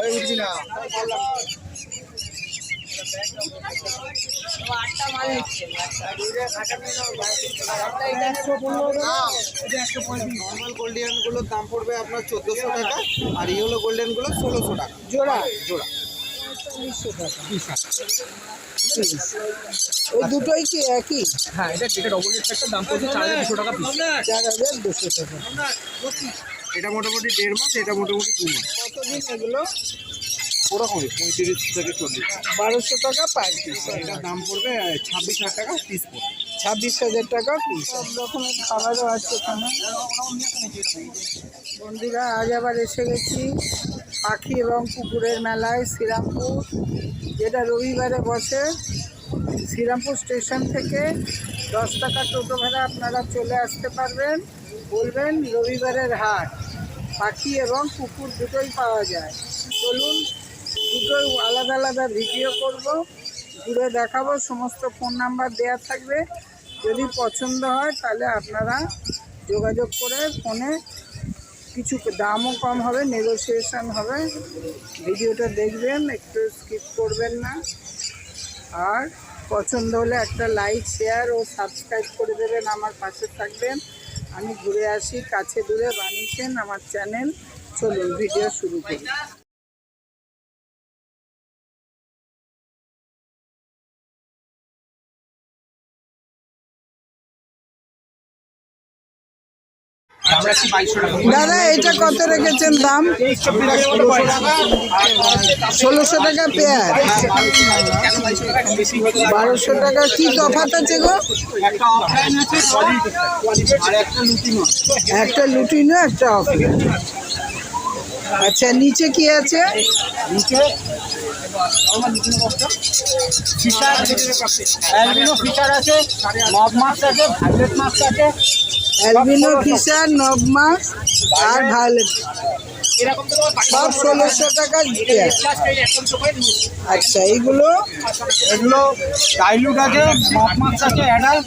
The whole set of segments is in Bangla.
এই উঠছি না নর্মাল দাম পড়বে আপনার চোদ্দোশো টাকা আর ইয়েলো গোল্ডেনগুলো ষোলোশো টাকা। জোড়া? জোড়া। ওই দুটোই কি একই? হ্যাঁ এটা ডবল দাম পড়ছে চার হাজার দুশো টাকা চার হাজার দুশো টাকা এটা মোটামুটি দেড় মাস এটা মোটামুটি দু মাস। কতদিন এগুলো? ওরকমই পঁয়ত্রিশ থেকে চল্লিশ। বারোশো টাকা পার পিস এটার দাম পড়বে ছাব্বিশ হাজার টাকা পিস পড়বে। ছাব্বিশ হাজার টাকা পিস সব রকমের খাবারও আছে এখানে। বন্ধুরা আজ আবার এসে গেছি পাখি এবং কুকুরের মেলায় শ্রীরামপুর যেটা রবিবারে বসে শ্রীরামপুর স্টেশন থেকে দশ টাকা টোটো ভাড়া আপনারা চলে আসতে পারবেন। বলবেন রবিবারের হাট। পাখি এবং কুকুর দুটোই পাওয়া যায়। চলুন দুটোই আলাদা আলাদা ভিডিও করব। ঘুরে দেখাবো, সমস্ত ফোন নাম্বার দেওয়া থাকবে। যদি পছন্দ হয়, তাহলে আপনারা যোগাযোগ করে ফোনে কিছু দামও কম হবে নেগোসিয়েশন হবে। ভিডিওটা দেখবেন, একটু স্কিপ করবেন না। আর পছন্দ হলে একটা লাইক শেয়ার ও সাবস্ক্রাইব করে দেবেন, আমার পাশে থাকবেন। আমি ঘুরে আসি কাছে দূরে বানিয়েছেন আমার চ্যানেল। চলুন ভিডিও শুরু করি। দাদা এটা কত রেখেছেন দাম? ষোলোশো টাকা পেয়ার? বারোশো টাকা। কি তফাত আছে গো? একটা লুটিনো একটা অফলাইন আচ্ছা নিচে কি আছে? নিচে ফিচার আছে মব মাছ আছে ভাইলেট মাছ আছে। অ্যালবিনো ফিশার নগমা আর তোমার সব ষোলোশো টাকা আচ্ছা এইগুলো? এগুলো ডাইলুট আছে মব আছে অ্যাডাল্ট।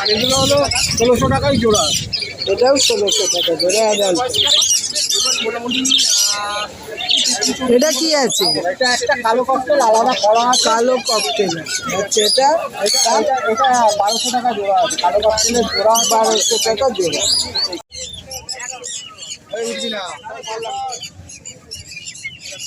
আর এগুলো হলো ষোলোশো টাকায় জোড়া। এটাও ষোলোশো টাকা জোড়া অ্যাডাল্ট। মোটামুটি এটা কি আছে? এটা একটা কালো ককটেল আলাদা করা কালো ককটেল আচ্ছা এটা? এটা এটা বারোশো টাকা জোড়া আছে। কালো ককটেলের জোড়া বারোশো টাকা জোড়া।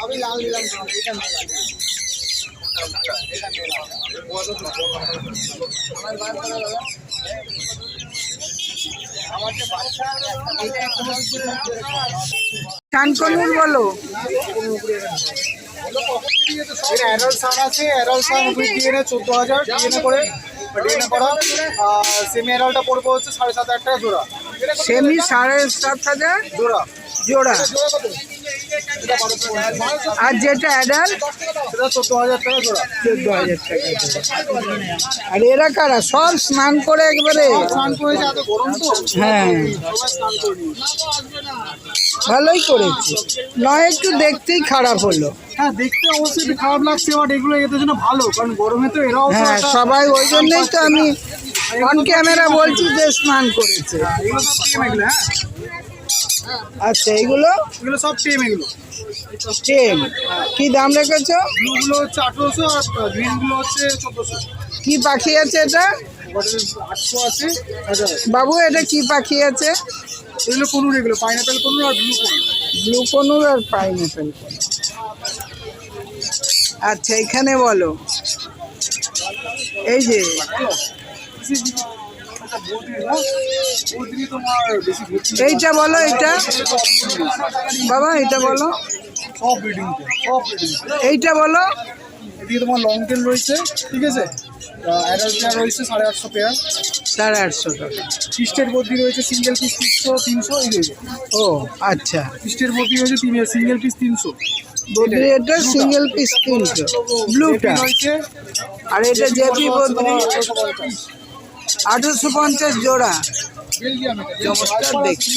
আমি লাল দিলাম এটা বলো। অ্যাডাল্ট সান আছে অ্যাডাল্ট সান উইথ ডিএনএ চোদ্দ হাজার ডিএনএ করে ডিএনএ করা আর সেমি অ্যাডাল্টটা পড়বে হচ্ছে সাড়ে সাত হাজার টাকা জোড়া। সেমি সাড়ে সাত হাজার জোড়া। জোড়া। আর যেটা অ্যাডাল্ট সেটা চোদ্দ হাজার টাকা জোড়া। চোদ্দ হাজার টাকা আর এরা কারা? সব স্নান করে একবারে? স্নান করেছে এত গরম তো। হ্যাঁ। স্নান করে নিয়েছে। ভালোই করেছে। নয় একটু দেখতেই খারাপ হলো। হ্যাঁ দেখতে অবশ্যই একটু খারাপ লাগছে বাট এগুলো এদের জন্য ভালো কারণ গরমে তো এরাও হ্যাঁ সবাই ওই জন্যই তো আমি অন ক্যামেরা বলছি যে স্নান করেছে। এগুলো হ্যাঁ। আচ্ছা এইগুলো এগুলো সব টেম এগুলো। চেন কি দাম রেখেছো? ব্লুগুলো হচ্ছে আঠেরোশো আর গ্রিনগুলো হচ্ছে চোদ্দোশো। কি পাখি আছে এটা? বাবু এটা কি পাখি আছে? এগুলো কোনুর এগুলো পাইনাপেল কোনুর আর ব্লু কোনুর ব্লু কনুর আর পাইনাপেল আচ্ছা এখানে বলো। এই যে এইটা বলো এটা বাবা এটা বলো। এইটা বলো। এদিকে তোমার লং টেল রয়েছে ঠিক আছে? অ্যাডাল্ট পেয়ার রয়েছে সাড়ে আটশো পেয়ার সাড়ে আটশো টাকা। ফিস্টের বদ্রি রয়েছে সিঙ্গেল পিস তিনশো তিনশো এই রয়েছে ও আচ্ছা। ফিস্টের বদ্রি রয়েছে তিন সিঙ্গেল পিস তিনশো। এটা সিঙ্গেল পিস তিনশো। ব্লুটা রয়েছে। আর এটা জেপি বদ্রি আঠেরোশো পঞ্চাশ জোড়া। চমৎকার দেখছি।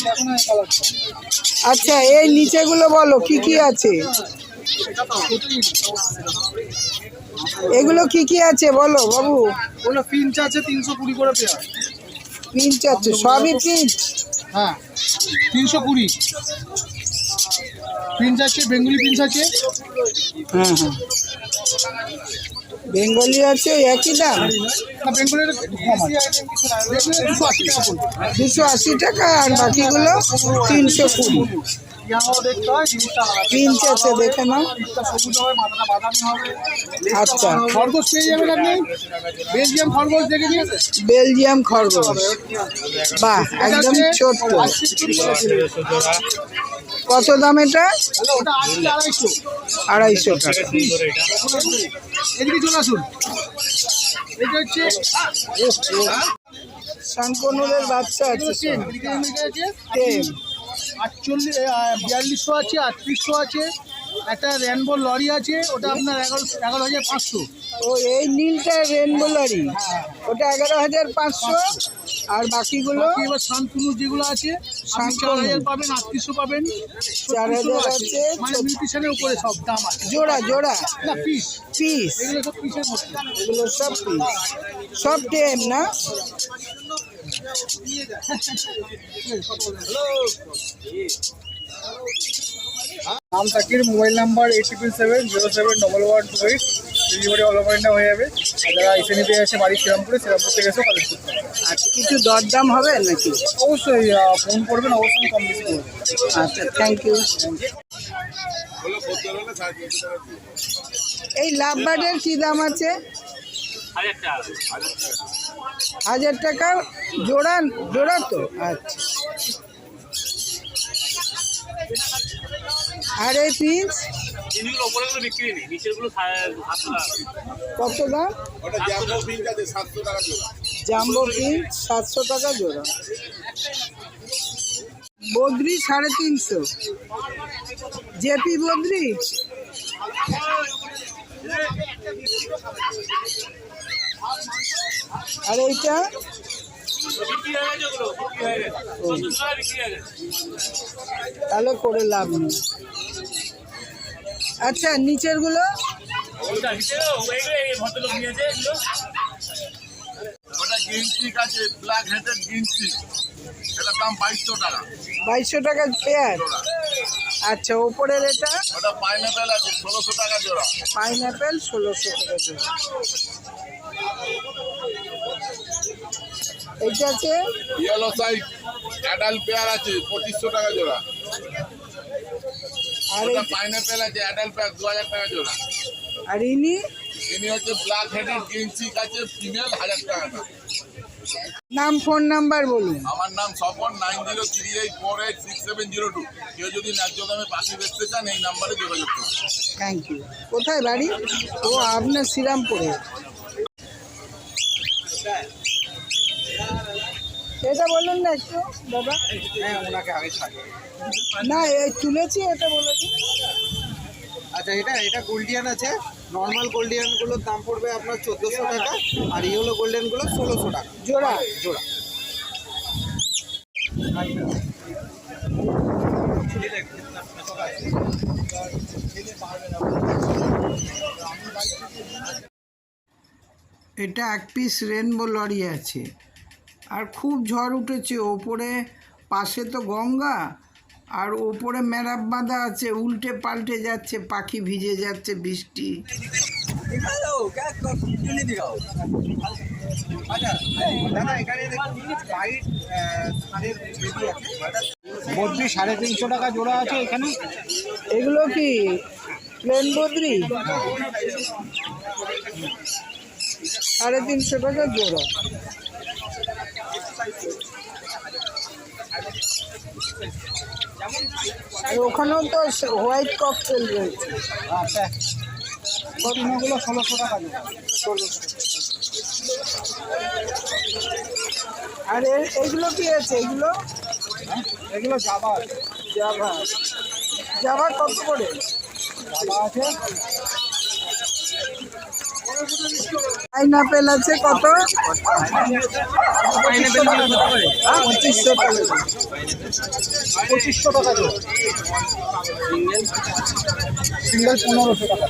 আচ্ছা এই নিচেগুলো বলো কি কি আছে? এগুলো কি কি আছে? বলো বাবু। ওগুলো পিঞ্চ আছে তিনশো কুড়ি করে পেয়ার। পিঞ্চ আছে। সবই পিঞ্চ? হ্যাঁ তিনশো কুড়ি। পিঞ্চ আছে বেঙ্গুলি পিঞ্চ আছে। হ্যাঁ হ্যাঁ। বেঙ্গলি আছে একই দাম। দুশো আশি টাকা আর বাকিগুলো তিনশো কুড়ি। পিঞ্চ আছে দেখে নাও। আচ্ছা। খরগোশ পেয়ে যাবেন আপনি? বেলজিয়াম খরগোশ দেখে নিয়েছে বেলজিয়াম খরগোশ। বাহ একদম ছোট্ট কত দাম এটা? আড়াইশো টাকা। শাঙ্কনুরের বাচ্চা আছে আটচল্লিশ বিয়াল্লিশশো আছে আটত্রিশশো আছে। একটা র্যানবো লরি আছে ওটা আপনার এগারো এগারো হাজার পাঁচশো। ও এই নীলটা রেনবো লরি ওটা এগারো হাজার পাঁচশো আর বাকিগুলো? বাকি এবার শান্তনু যেগুলো আছে চার হাজার পাবেন আটত্রিশশো পাবেন। চার হাজার 3600 আছে, মানে উপরে সব দাম আছে। জোড়া জোড়া? না পিস পিস এগুলো সব পিসের মধ্যে। এগুলো সব পিস সব টেম না? নাম Takir mobile number eight triple seven zero seven double one two eight. Delivery all over India হয়ে যাবে। আর যারা এসে নিতে আসে বাড়ি শ্রীরামপুরে শ্রীরামপুর থেকে এসেও কালেক্ট করতে হবে আচ্ছা কিছু দরদাম হবে নাকি? অবশ্যই ফোন করবেন অবশ্যই কম বেশি করবেন। আচ্ছা থ্যাংক ইউ এই লাভবার্ডের কি দাম আছে? হাজার টাকা। জোড়া জোড়া তো? আচ্ছা। আর এই টাকা কত দাম? জাম্বো পিস সাতশো টাকা জোড়া। বদ্রি সাড়ে তিনশো। জেপি বদ্রি? আর এইটা? তাহলে করে লাভ নেই। আচ্ছা নিচেরগুলো বাইশশো টাকা। পেয়ার? আচ্ছা ওপরের এটা? ওটা পাইনাপেল আছে ষোলোশো টাকা জোড়া। পাইনাপেল ষোলোশো টাকা জোড়া। এটা আছে? ইয়েলো সাইড অ্যাডাল্ট পেয়ার আছে পঁচিশশো টাকা জোড়া। আর ওটা পাইনাপেল আছে অ্যাডাল্ট পেয়ার দু হাজার টাকা জোড়া। আর ইনি? ইনি হচ্ছে ব্ল্যাক হেডেড গ্রিন চিক আছে ফিমেল হাজার টাকা। নাম ফোন নাম্বার বলুন। আমার নাম Swapan nine zero three eight four eight six seven zero two কেউ যদি ন্যায্য দামে পাখি দেখতে চান এই নাম্বারে যোগাযোগ করুন। থ্যাংক ইউ কোথায় বাড়ি? ও আপনার শ্রীরামপুরে। এটা বলুন না একটু দাদা হ্যাঁ না এই তুলেছি এটা বলে দিন আচ্ছা এটা এটা গোল্ডিয়ান আছে। নর্মাল গোল্ডিয়ানগুলোর দাম পড়বে আপনার চোদ্দোশো টাকা আর ইয়েলো গোল্ডেনগুলো ষোলোশো টাকা। জোড়া। জোড়া। এটা এক পিস রেনবো লরি আছে। আর খুব ঝড় উঠেছে। ওপরে পাশে তো গঙ্গা আর ওপরে মেরাব বাঁধা আছে উল্টে পাল্টে যাচ্ছে পাখি ভিজে যাচ্ছে বৃষ্টি। আছে। বদ্রি সাড়ে তিনশো টাকা জোড়া আছে এখানে। এগুলো কি? প্লেন বদ্রি? সাড়ে তিনশো টাকা জোড়া। ওখানেও তো হোয়াইট ককটেল রয়েছে। আচ্ছা। ষোলোশো টাকা ষোলোশো আর এ- এইগুলো কি আছে? এগুলো? এগুলো জাবা জাভা জাভা কত করে? জাবা আছে। পাইনাপেল আছে কত পঁচিশশো টাকা পঁচিশশো টাকা দেবো সিঙ্গেল পনেরোশো টাকা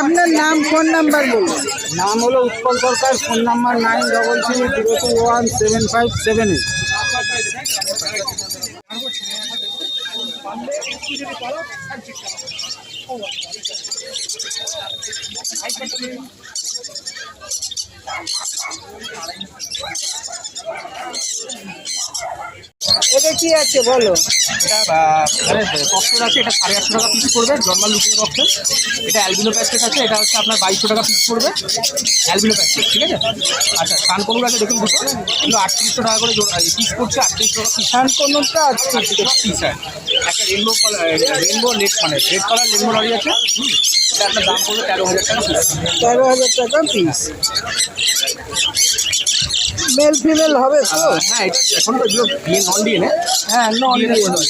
আপনার নাম, ফোন নাম্বার বলুন। নাম হলো Utpal Sarkar, phone number nine double three zero two one seven five seven eight. এটা কি আছে বলো? ককটেল আছে এটা সাড়ে আটশো টাকা পিস পড়বে নর্মাল লুকিং ককটেল এটা অ্যালবিনো প্যাকেট আছে এটা হচ্ছে আপনার বাইশশো টাকা পিস পড়বে অ্যালবিনো প্যাকেট ঠিক আছে? আচ্ছা কানকনুর আছে দেখুন দুটো। এগুলো আটত্রিশশো টাকা করে পিস পড়ছে আটত্রিশশো টাকা পিস ধান কোনটা আছে পিস আছে একটা রেনবো কালার রেনবো নেট মানে রেড কালার রেনবো লরি আছে। হুম, এটা আপনার দাম পড়বে তেরো হাজার টাকা পিস তেরো হাজার টাকা পিস মেল ফিমেল হবে তো? হ্যাঁ এটা এখন তো এগুলো ডিএন নন ডিএনএ হ্যাঁ নন ডিএনএ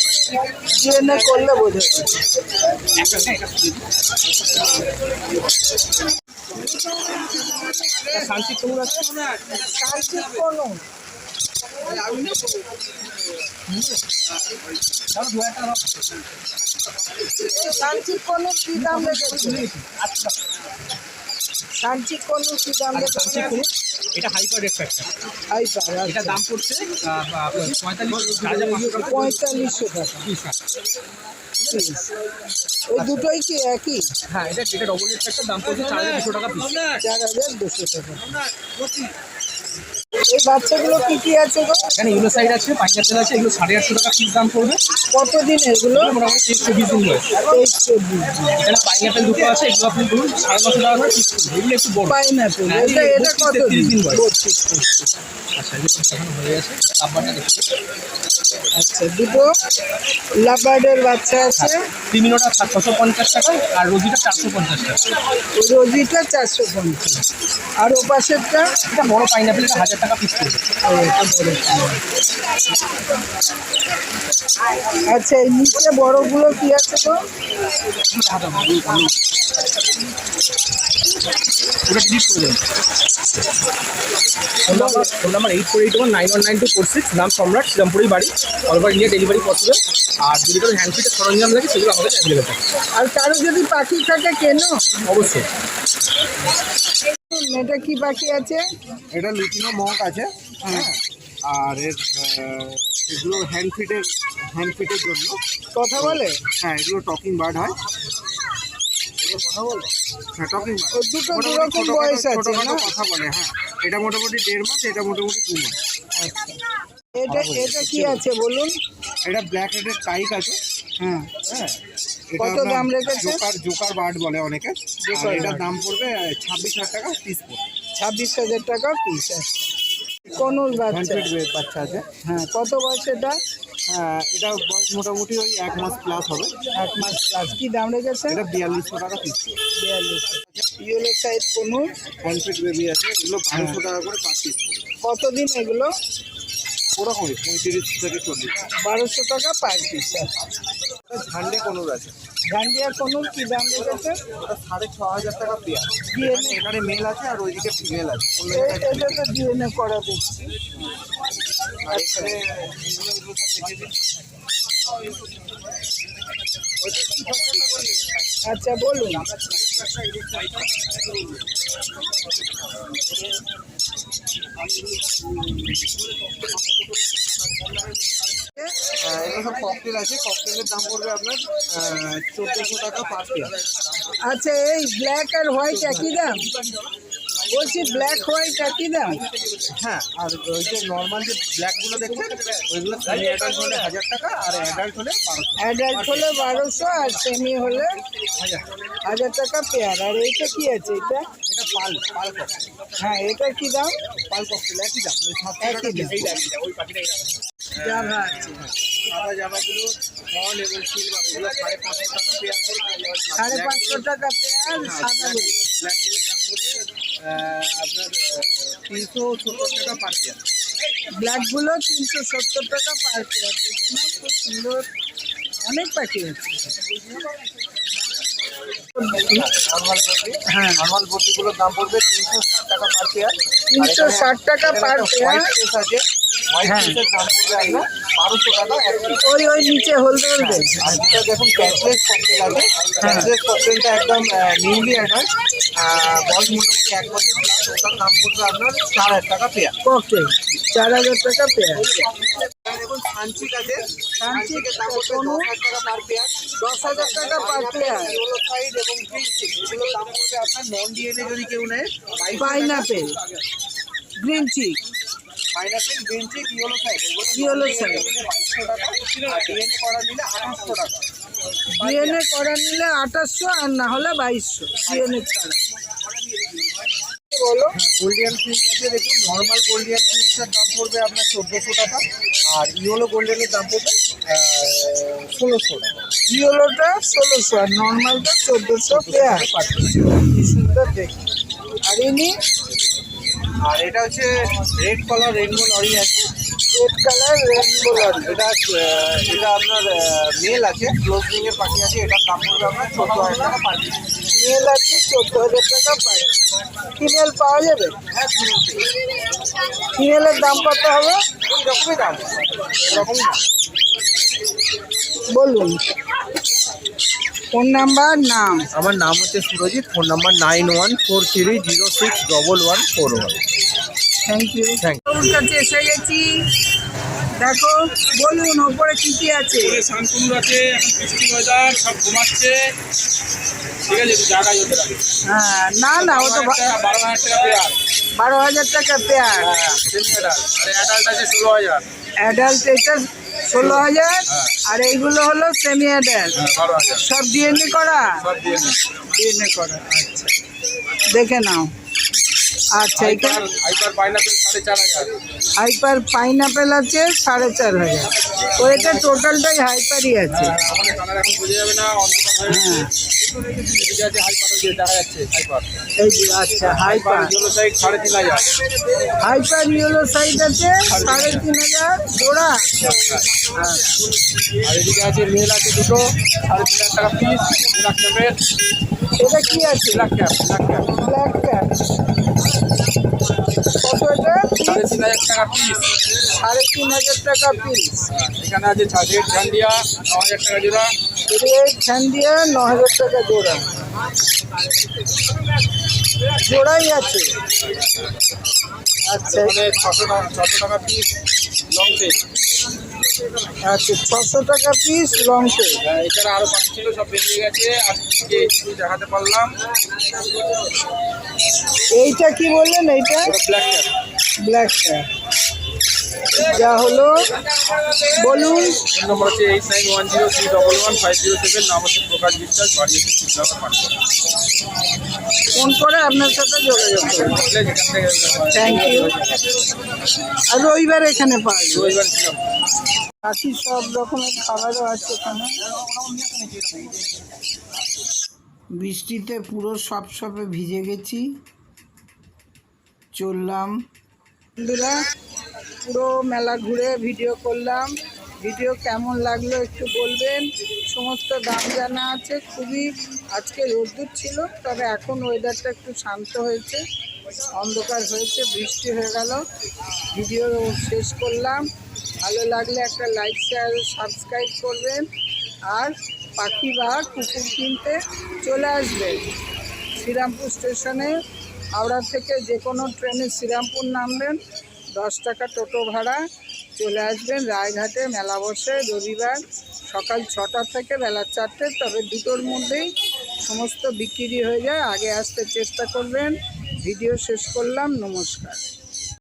ডিএনএ করলে বোঝা হ্যাঁ, শান্তি কনুর আছে? কালচির কোনো? কোনো কি দাম রেখেছে? কাঞ্চি কোনো কি দাম রেখেছে এটা hyper rate factor high per এটা দাম পড়ছে পঁয়তাল্লিশশো টাকা। ওই দুটোই কি একই? হ্যাঁ এটা এটা ডবল রেট ফ্যাক্টর দাম পড়ছে চার হাজার দুশো টাকা চার হাজার দুশো টাকা। এই বাচ্চাগুলো কি কি আছে গো? এখানে ইউলো সাইড আছে পাইনাপেল আছে এগুলো সাড়ে আটশো টাকা পিস দাম পড়বে। কতদিন এগুলো? এগুলো মোটামুটি তেইশ চব্বিশ দিন বয়স। তেইশ চব্বিশ এখানে পাইনাপেল দুটো আছে এগুলো আপনি ধরুন সাড়ে নশো টাকা করে পিস এগুলো একটু বড়। পাইনাপেল হ্যাঁ, এটা এটা কত 32 দিন বয়স। আচ্ছা এগুলো দেখানো হয়ে গেছে। দেখুন। আচ্ছা দুটো লাবার্ডের বাচ্চা আছে। ক্রিমিনোটা ছশো পঞ্চাশ টাকা আর রোজিটা চারশো পঞ্চাশ টাকা। রোজিটা চারশো পঞ্চাশ। আর ও পাশেরটা এটা বড় পাইনাপেল এটা হাজার টাকা পিস। আচ্ছা এই নিচে বড়গুলো কি আছে তো ওটা ডিলিট করে দেবেন phone number phone number eight four eight one nine one nine two four six নাম সম্রাট বাড়ি all over India delivery possible আর যদি কোনো হ্যান্ডসিটের সরঞ্জাম লাগে সেগুলো আমাদের অ্যাভেলেবেল থাকে আর কারও যদি পাখি থাকে কেন? অবশ্যই। এটা কি পাখি আছে? এটা লুটিনো মক আছে হ্যাঁ? আর এর এগুলো হ্যান্ড ফিটের হ্যান্ড ফিটের জন্য। কথা বলে? হ্যাঁ এগুলো টকিং বার্ড হয়। কথা বলে? হ্যাঁ টকিং বার্ড দুটো দুরকম বয়স আছে কথা বলে হ্যাঁ। এটা মোটামুটি দেড় মাস এটা মোটামুটি দু মাস। এটা এটা কি আছে বলুন? এটা ব্ল্যাক রেডের কাইক আছে। হ্যাঁ। হ্যাঁ কত দাম রেখেছে? জোকার জোকার বার্ড বলে অনেকে। এটার দাম পড়বে ছাব্বিশ হাজার টাকা পিস পড়বে। ছাব্বিশ হাজার টাকা পিস আছে কনুর বাচ্চা। বাচ্চা আছে। হ্যাঁ কত বয়স এটা? হ্যাঁ এটা বয়স মোটামুটি ওই এক মাস প্লাস হবে। এক মাস প্লাস কি দাম রেখেছে এটা বিয়াল্লিশশো টাকা পিস পড়বে। বিয়াল্লিশ yellow size conure hand feed baby আছে এগুলো বারোশো টাকা করে পার পিস কতদিন এগুলো? ওরকমই পঁয়ত্রিশ থেকে চল্লিশ। বারোশো টাকা পার পিস ঝান্ডে কোনোর আছে? গান্ডিয়া কনুর কি দাম রেখেছে? সাড়ে ছ হাজার টাকা পেয়ার। ডিএনএ এখানে মেল আছে আর ওইদিকে ফিমেল আছে। এটা তো ডিএনএ করা দেখছি। আর এখানে আচ্ছা বলুন। এগুলো সব ককটেল আছে। ককটেলের দাম পড়বে আপনার চোদ্দোশো টাকা পার আচ্ছা এই ব্ল্যাক আর হোয়াইট একই দাম? বলছি ব্ল্যাক হোয়াইট একই দাম? হ্যাঁ আর ওই যে নর্মাল যে ব্ল্যাকগুলো দেখছেন ওইগুলো সেমি অ্যাডাল্ট হলে হাজার টাকা আর অ্যাডাল্ট হলে অ্যাডাল্ট হলে বারোশো আর সেমি হলে হাজার টাকা পেয়ার আর এইটা কি আছে? এটা? এটা পাল পাল হ্যাঁ এটা কি দাম? পাল কপটেল একই দাম। ওই একই দাম। পাখিটাই দাম আছে সাদা জামাগুলো স্মল এবং সিলভার এগুলো সাড়ে পাঁচশো টাকা পেয়ার করে সাড়ে পাঁচশো টাকা পেয়ার সাদাগুলো আপনার তিনশো সত্তর টাকা পার পেয়ার ব্ল্যাকগুলো তিনশো সত্তর টাকা পার পেয়ার দেখে খুব সুন্দর অনেক পাখি আছে। নর্মাল হ্যাঁ বদ্রিগুলোর দাম পড়বে তিনশো ষাট টাকা পার পেয়ার তিনশো ষাট টাকা পার পেয়ার আছে। হ্যাঁ। ওই ওই নিচে হলদে হলদে। আর দেখুন ক্যাশলেস ককটেল আছে। ক্যাশলেস ককটেলটা একদম নিউলি অ্যাডাল্ট বয়স মোটামুটি এক বছর প্লাস ওটার দাম পড়বে আপনার চার হাজার টাকা পেয়ার ককে চার হাজার টাকা পেয়ার দেখুন সানচিক আছে। সানচিকের দাম পড়বে দশ হাজার টাকা পার পেয়ার দশ হাজার টাকা পার পেয়ার ইয়েলো সাইড এবং গ্রিন চিক এগুলোর দাম পড়বে আপনার নন ডিএনএ যদি কেউ নেয় pineapple green cheek pineapple cheek yellow side এগুলো Yellow বাইশশো টাকা আর ডিএনএ করা নিলে আঠাশশো টাকা ডিএনএ করা নিলে আঠাশশো আর না হলে বাইশশো। ডিএনএ ছাড়া। বলো। গোল্ডিয়ান ফিল্ড আছে দেখুন নর্মাল গোল্ডিয়ান ফিল্ডসের দাম পড়বে আপনার চোদ্দোশো টাকা আর ইয়েলো গোল্ডেনের দাম পড়বে ষোলোশো টাকা। ইয়েলোটা ষোলোশো আর নর্মালটা চোদ্দোশো পেয়ার। কি সুন্দর দেখি আর ইনি আর এটা হচ্ছে রেড কালার রেনবো লরি আছে। রেড কালার রেনবো লরি এটা এটা আপনার মেল আছে ক্লোজ এর পাখি আছে এটার দাম পড়বে আপনার চোদ্দ হাজার টাকা পার মেল আছে চোদ্দ হাজার টাকা পাই ফিমেল পাওয়া যাবে? হ্যাঁ ফিমেল ফিমেলের দাম কত হবে? ওই রকমই দাম। এরকমই বলুন। ফোন নাম্বার নাম। আমার নাম হচ্ছে Surajit phone number nine one four three zero six double one four one. Thank you thank ওর কাছে এসে গেছি। দেখো বলুন ওপরে কি কী আছে? শান্তনুর আছে এখন বৃষ্টি ওয়েদার সব ঘুমাচ্ছে। ঠিক আছে জায়গা যেতে হ্যাঁ না না ও তো বারো হাজার টাকা পেয়ার। বারো হাজার টাকা পেয়ার। হ্যাঁ অ্যাডাল্ট আছে ষোলো হাজার। অ্যাডাল্ট এটা ষোলো হাজার আর এইগুলো হলো সেমি অ্যাডাল্ট হ্যাঁ সব ডিএনএ করা? ডিএনএ করা আচ্ছা। দেখে নাও। আচ্ছা হাইপার পাইনাপেল আছে সাড়ে চার হাজার। ওইটা টোটালটাই হাইপারই আছে। হয়ে হ্যাঁ হাইপার আচ্ছা সাইড ইয়েলো সাইজ আছে সাড়ে তিন হাজার জোড়া আচ্ছা আর এদিকে আছে মেল আছে দুটো সাড়ে তিন হাজার টাকা পিস ব্ল্যাক ক্যাপের এটা কি আছে black cap black cap black cap কত এটা সাড়ে তিন হাজার টাকা পিস সাড়ে তিন হাজার টাকা পিস এখানে আছে রেড ঝান্ডিয়া ন হাজার টাকা জোড়া। রেড ঝান্ডিয়া ন হাজার টাকা জোড়া। জোড়াই আছে। আচ্ছা ছশো টাকা ছশো টাকা পিস লং টেল আচ্ছা ছশো টাকা পিস লং টেল এছাড়া আরও পাঁচ ছিল সব বেরিয়ে গেছে। যে এইটুকু দেখাতে পারলাম। এইটা কি বললেন এইটা? ব্ল্যাক ব্ল্যাক যা হলো বলুন। ফোন নম্বর হচ্ছে eight nine one zero three double one five zero seven নাম হচ্ছে প্রকাশ বিশ্বাস বাড়ি হচ্ছে ফোন করে আপনার সাথে যোগাযোগ থেকে থ্যাংক ইউ আর রবিবার এখানে পাই রবিবার বাকি সব রকমের খাবারও আছে এখানে। বৃষ্টিতে পুরো সব সবে ভিজে গেছি। চললাম। বন্ধুরা পুরো মেলা ঘুরে ভিডিও করলাম। ভিডিও কেমন লাগল একটু বলবেন। সমস্ত দাম জানা আছে। খুবই আজকে রোদ্দুর ছিল, তবে এখন ওয়েদারটা একটু শান্ত হয়েছে। অন্ধকার হয়েছে, বৃষ্টি হয়ে গেল। ভিডিও শেষ করলাম। ভালো লাগলে একটা লাইক শেয়ার সাবস্ক্রাইব করবেন। আর পাখি বা কুকুর কিনতে চলে আসবেন। শ্রীরামপুর স্টেশনে, হাওড়া থেকে যে কোনো ট্রেনে শ্রীরামপুর নামবেন। দশ টাকা টোটো ভাড়া, চলে আসবেন রায়ঘাটে, মেলা বসে, রবিবার সকাল ছটা থেকে বেলা চারটে, তবে দুটোর মধ্যেই সমস্ত বিক্রি হয়ে যায়। আগে আসতে চেষ্টা করবেন। ভিডিও শেষ করলাম, নমস্কার।